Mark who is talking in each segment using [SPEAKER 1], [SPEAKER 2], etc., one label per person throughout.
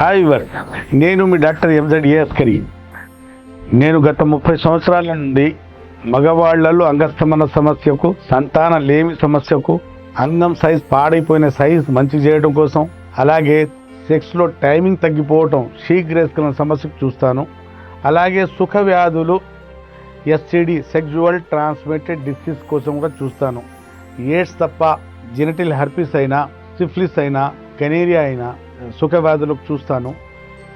[SPEAKER 1] Hi వర్ నేను మీ doctor MZ ఏఎస్కరి నేను గత ముప్పై సంవత్సరాల నుండి మగవాళ్ళలో అంగస్తమన సమస్యకు సంతాన లేమి సమస్యకు అంగం సైజ్ పాడైపోయిన సైజ్ మంచి చేయడం కోసం అలాగే సెక్స్లో టైమింగ్ తగ్గిపోవటం శీఘ్రేస్కరణ సమస్యకు చూస్తాను. అలాగే సుఖ వ్యాధులు ఎస్టీడి సెక్జువల్ ట్రాన్స్మిటెడ్ డిసీజ్ కోసం కూడా చూస్తాను. ఎయిడ్స్ తప్ప జెనటిల్ హర్పిస్ అయినా సిఫ్లిస్ అయినా కనేరియా అయినా సుఖవ్యాధులకు చూస్తాను.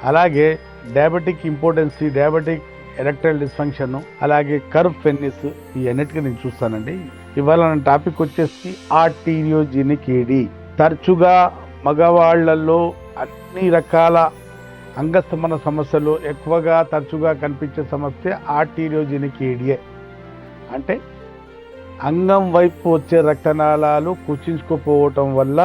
[SPEAKER 1] అలాగే diabetic impotency diabetic erectile dysfunction అలాగే కర్వ్ ఫెన్నిస్ ఈ అన్నిటికీ నేను చూస్తానండి. ఇవాళ నా టాపిక్ వచ్చేసి ఆర్టీరియోజినిక్ ఏడి. తరచుగా మగవాళ్ళలో అన్ని రకాల అంగస్థమన సమస్యలు ఎక్కువగా తరచుగా కనిపించే సమస్య ఆర్టీరియోజినిక్ ఏడియే. అంటే అంగం వైపు వచ్చే రక్తనాళాలు కుచించుకుపోవటం వల్ల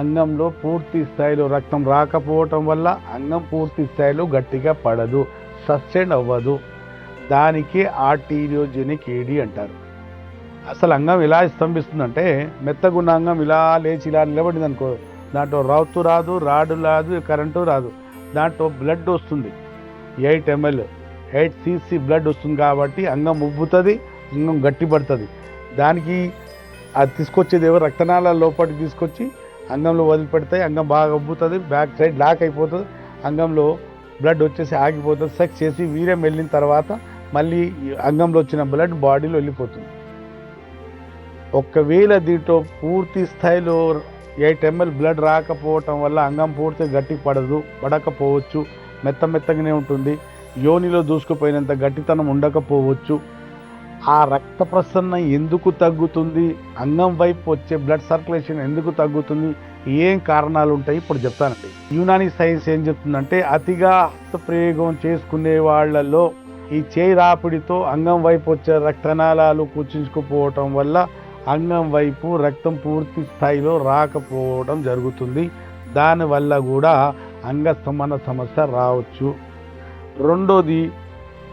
[SPEAKER 1] అంగంలో పూర్తి స్థాయిలో రక్తం రాకపోవటం వల్ల అంగం పూర్తి స్థాయిలో గట్టిగా పడదు సస్టైన్ అవ్వదు. దానికి ఆర్టీరియోజెనిక్ ఏడి అంటారు. అసలు అంగం ఇలా స్తంభిస్తుందంటే మెత్తగున్న అంగం ఇలా లేచి ఇలా నిలబడింది అనుకో దాంట్లో రౌతు రాదు రాడు రాదు కరెంటు రాదు. దాంట్లో బ్లడ్ వస్తుంది. Eight ML eight CC blood వస్తుంది కాబట్టి అంగం ఉబ్బుతుంది అంగం గట్టి పడుతుంది దానికి అది తీసుకొచ్చేది ఎవరు? రక్తనాళాల లోపలికి తీసుకొచ్చి అంగంలో వదిలిపెడతాయి. అంగం బాగా అబ్బుతుంది బ్యాక్ సైడ్ లాక్ అయిపోతుంది. అంగంలో బ్లడ్ వచ్చేసి ఆగిపోతుంది. సెక్స్ చేసి వీర్యం వెళ్ళిన తర్వాత మళ్ళీ అంగంలో వచ్చిన బ్లడ్ బాడీలో వెళ్ళిపోతుంది. ఒకవేళ దీంట్లో పూర్తి స్థాయిలో ఎయిట్ ఎంఎల్ బ్లడ్ రాకపోవటం వల్ల అంగం పూర్తి గట్టి పడదు పడకపోవచ్చు మెత్త మెత్తగానే ఉంటుంది. యోనిలో దూసుకుపోయినంత గట్టితనం ఉండకపోవచ్చు. ఆ రక్త ప్రసరణ ఎందుకు తగ్గుతుంది? అంగం వైపు వచ్చే బ్లడ్ సర్క్యులేషన్ ఎందుకు తగ్గుతుంది? ఏం కారణాలు ఉంటాయి? ఇప్పుడు చెప్తానండి. యునాని సైన్స్ ఏం చెప్తుందంటే అతిగా హస్తప్రయోగం చేసుకునే వాళ్ళలో ఈ చేయి రాపిడితో అంగం వైపు వచ్చే రక్తనాళాలు కుచించుకుపోవటం వల్ల అంగం వైపు రక్తం పూర్తి స్థాయిలో రాకపోవడం జరుగుతుంది. దానివల్ల కూడా అంగస్తంభన సమస్య రావచ్చు. రెండోది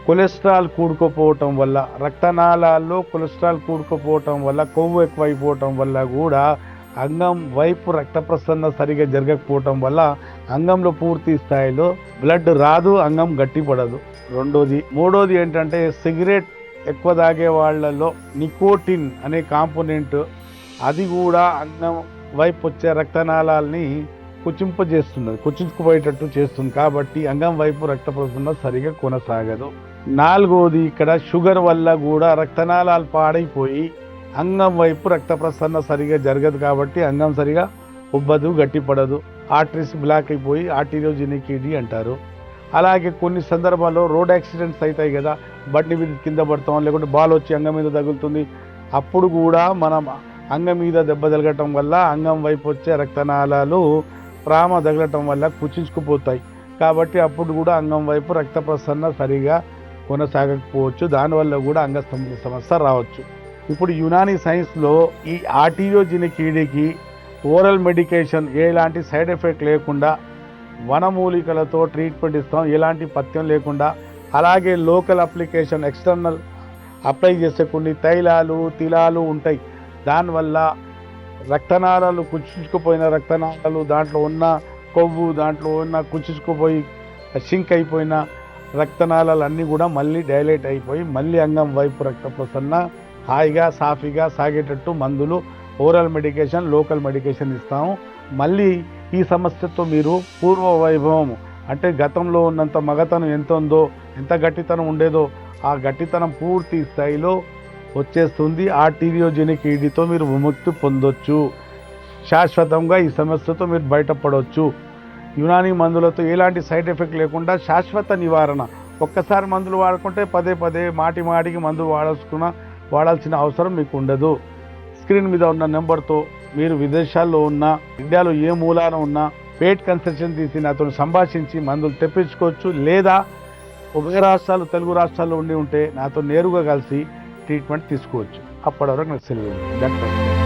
[SPEAKER 1] కొలెస్ట్రాల్ కూడుకుపోవటం వల్ల రక్తనాళాల్లో కొలెస్ట్రాల్ కూడుకుపోవటం వల్ల కొవ్వు ఎక్కువైపోవటం వల్ల కూడా అంగం వైపు రక్త ప్రసరణ సరిగా జరగకపోవటం వల్ల అంగంలో పూర్తి స్థాయిలో బ్లడ్ రాదు అంగం గట్టిపడదు. రెండోది. మూడోది ఏంటంటే సిగరెట్ ఎక్కువ తాగే వాళ్ళలో నికోటిన్ అనే కాంపోనెంట్ అది కూడా అంగం వైపు వచ్చే రక్తనాళాలని కుచింపజేస్తున్నది కుచించుకుపోయేటట్టు చేస్తుంది. కాబట్టి అంగం వైపు రక్త ప్రసరణ సరిగా కొనసాగదు. నాలుగోది ఇక్కడ షుగర్ వల్ల కూడా రక్తనాళాలు పాడైపోయి అంగం వైపు రక్త ప్రసరణ సరిగా జరగదు కాబట్టి అంగం సరిగా ఉబ్బదు గట్టిపడదు. ఆర్టరీస్ బ్లాక్ అయిపోయి ఆర్టీరియోజెనిక్ అంటారు. అలాగే కొన్ని సందర్భాల్లో రోడ్ యాక్సిడెంట్స్ అవుతాయి కదా బండి మీద కింద పడతాం లేకుంటే బాల్ వచ్చి అంగం మీద తగులుతుంది. అప్పుడు కూడా మనం అంగం మీద దెబ్బ తగలటం వల్ల అంగం వైపు వచ్చే రక్తనాళాలు రామ తగలటం వల్ల కుచించుకుపోతాయి. కాబట్టి అప్పుడు కూడా అంగం వైపు రక్త ప్రసరణ సరిగా కొనసాగకపోవచ్చు. దానివల్ల కూడా అంగస్తంభన సమస్య రావచ్చు. ఇప్పుడు యునానీ సైన్స్లో ఈ ఆర్టీరియోజినిక్ ఈడీకి ఓరల్ మెడికేషన్ ఎలాంటి సైడ్ ఎఫెక్ట్ లేకుండా వనమూలికలతో ట్రీట్మెంట్ ఇస్తాం. ఎలాంటి పథ్యం లేకుండా అలాగే లోకల్ అప్లికేషన్ ఎక్స్టర్నల్ అప్లై చేసే కొన్ని తైలాలు తిలాలు ఉంటాయి. దానివల్ల రక్తనాళాలు కుచ్చుకుపోయిన రక్తనాళాలు దాంట్లో ఉన్న కొవ్వు దాంట్లో ఉన్న కుచ్చుకుపోయి సింక్ అయిపోయిన రక్తనాళాలు అన్నీ కూడా మళ్ళీ డైలైట్ అయిపోయి మళ్ళీ అంగం వైపు రక్త ప్రసన్న హాయిగా సాఫీగా సాగేటట్టు మందులు ఓరల్ మెడికేషన్ లోకల్ మెడికేషన్ ఇస్తాము. మళ్ళీ ఈ సమస్యతో మీరు పూర్వ వైభవం అంటే గతంలో ఉన్నంత మగతనం ఎంత ఉందో ఎంత గట్టితనం ఉండేదో ఆ గట్టితనం పూర్తి స్థాయిలో వచ్చేస్తుంది. ఆ టీరియోజెనిక్ ఈడీతో మీరు విముక్తి పొందొచ్చు. శాశ్వతంగా ఈ సమస్యతో మీరు బయటపడవచ్చు యునాని మందులతో ఎలాంటి సైడ్ ఎఫెక్ట్ లేకుండా శాశ్వత నివారణ. ఒక్కసారి మందులు వాడుకుంటే పదే పదే మాటి మాటికి మందులు వాడాల్సుకున్న వాడాల్సిన అవసరం మీకు ఉండదు స్క్రీన్ మీద ఉన్న నెంబర్తో మీరు విదేశాల్లో ఉన్నా ఇండియాలో ఏ మూలాన ఉన్నా పేట్ కన్సెషన్ తీసి నాతో సంభాషించి మందులు తెప్పించుకోవచ్చు. లేదా ఉభయ రాష్ట్రాలు తెలుగు రాష్ట్రాల్లో ఉండి ఉంటే నాతో నేరుగా కలిసి ట్రీట్మెంట్ తీసుకోవచ్చు. అప్పటి వరకు నాకు సెలవు డాక్టర్